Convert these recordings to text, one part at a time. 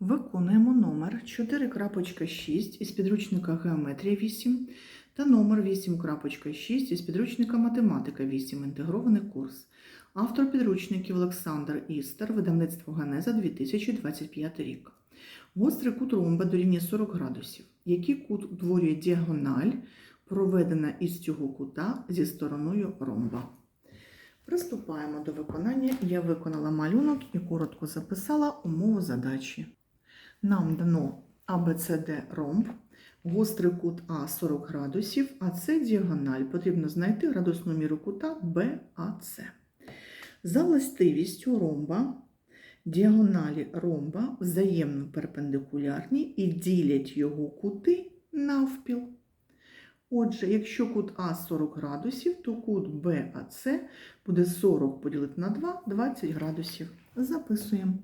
Виконуємо номер 4.6 із підручника Геометрія 8 та номер 8.6 із підручника Математика 8. Інтегрований курс. Автор підручників Олександр Істер, видавництво Генеза 2025 рік. Гострий кут ромба дорівнює 40 градусів. Який кут утворює діагональ, проведена із цього кута зі стороною ромба. Приступаємо до виконання. Я виконала малюнок і коротко записала умову задачі. Нам дано ABCD ромб, гострий кут А 40 градусів, а це діагональ. Потрібно знайти градусну міру кута BAC. За властивістю ромба діагоналі ромба взаємно перпендикулярні і ділять його кути навпіл. Отже, якщо кут А 40 градусів, то кут BAC буде 40 поділити на 2 20 градусів. Записуємо.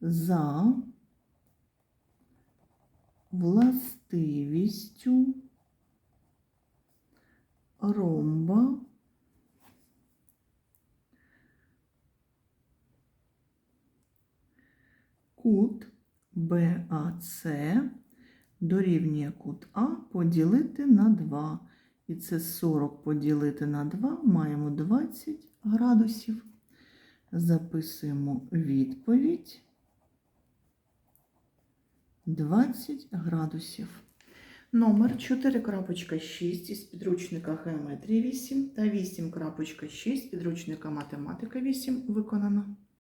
За властивістю ромба кут БАЦ дорівнює кут А поділити на 2. І це 40 поділити на 2 маємо 20 градусів. Записуємо відповідь 20 градусів. Номер 4.6 із підручника геометрії 8 та 8.6 підручника Математика 8 виконано.